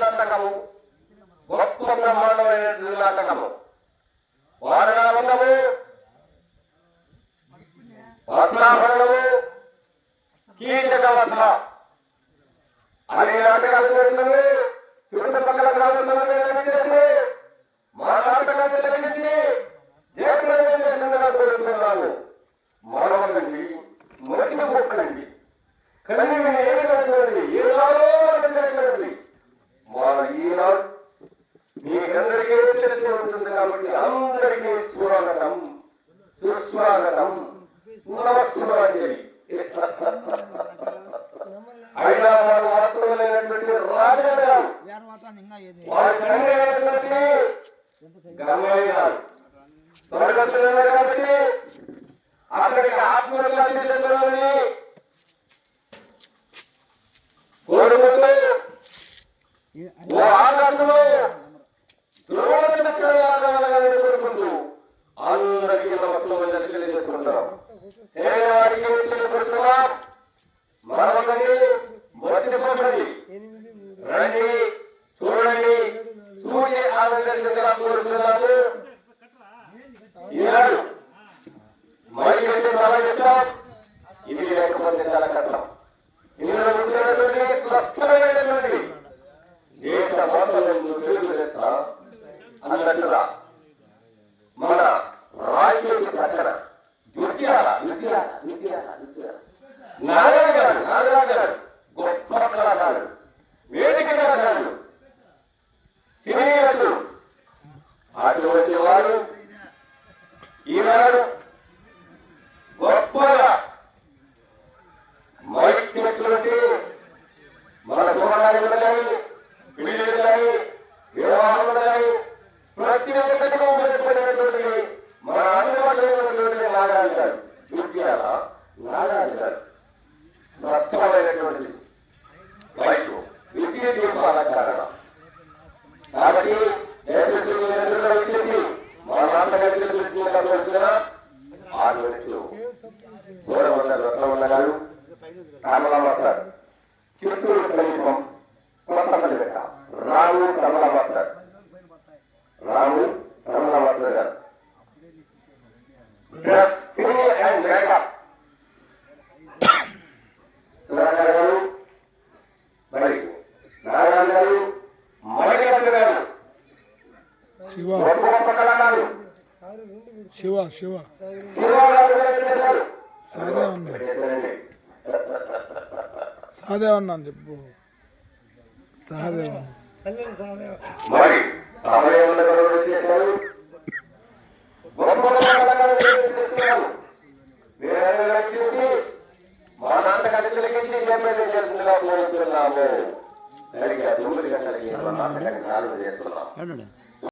నాటకము గొప్ప బ్రహ్మాండమైనటువంటి నాటకము వారణావంతము వస్త్రాభరణము కీచకవధ. కోరుతున్నాను మరొకటి మంచిగా పోకండి కానీ మా ఈనాడు మీకందరికీ తెలిసి ఉంటుంది కాబట్టి అందరికీ స్వాగతం. సుస్వాగతం. నమస్సుమాంజలి అయినా వారు మాత్రం లేనటువంటి రాజగారు వారి తండ్రి అయినటువంటి గంగయ్య గారు. స్వర్గస్థులు కాబట్టి అక్కడికి ఆత్మహత్య తీసుకుని కోరుకుంటూ ఓ ఆకాశంలో కోరుకుంటూ అందరికీ నమస్కారం తెలియజేసుకుంటాం వారికి తెలియజేస్తున్నాం మరొకటి మర్చిపోకండి రండి. మన రాజ్యానికి పక్కన యుద్ధ్యాల యుద్ధ్యాల యుద్ధ్యాల యుద్ధ్యాల నారాయణ గారు నారాయణ గారు గొప్ప కళాకారుడు వేదిక కళాకారుడు సినీ నటుడు. అటువంటి వారు ఈనాడు ఉన్నటువంటి నాగాలు గారు చూపించాల నాగాలు విద్యుత్ దీపం అలంకారణ కాబట్టి దయచేసి మీరందరూ వచ్చేసి మా నాన్నగారికి పెట్టుకున్న ఆరు వ్యక్తులు గౌరవ రత్నవన్న గారు రామలమ్మస్తారు చిత్తూరు సమీపం కొత్తపల్లి పెట్ట రాము రమణమస్తారు రాము శివ. శివ శివ. సాదే ఉన్నా. సాదే ఉన్నాను చెప్పు. సాదే ఉన్నా మరి సమయంలో కూడా చేశారు? గొప్ప గొప్ప కళాకారులు చేస్తున్నారు వీరందరూ వచ్చేసి మా నాటకాన్ని తిలకించి ఎమ్మెల్యే చేస్తుందిగా కోరుతున్నాము సరిగ్గా చేస్తున్నాం.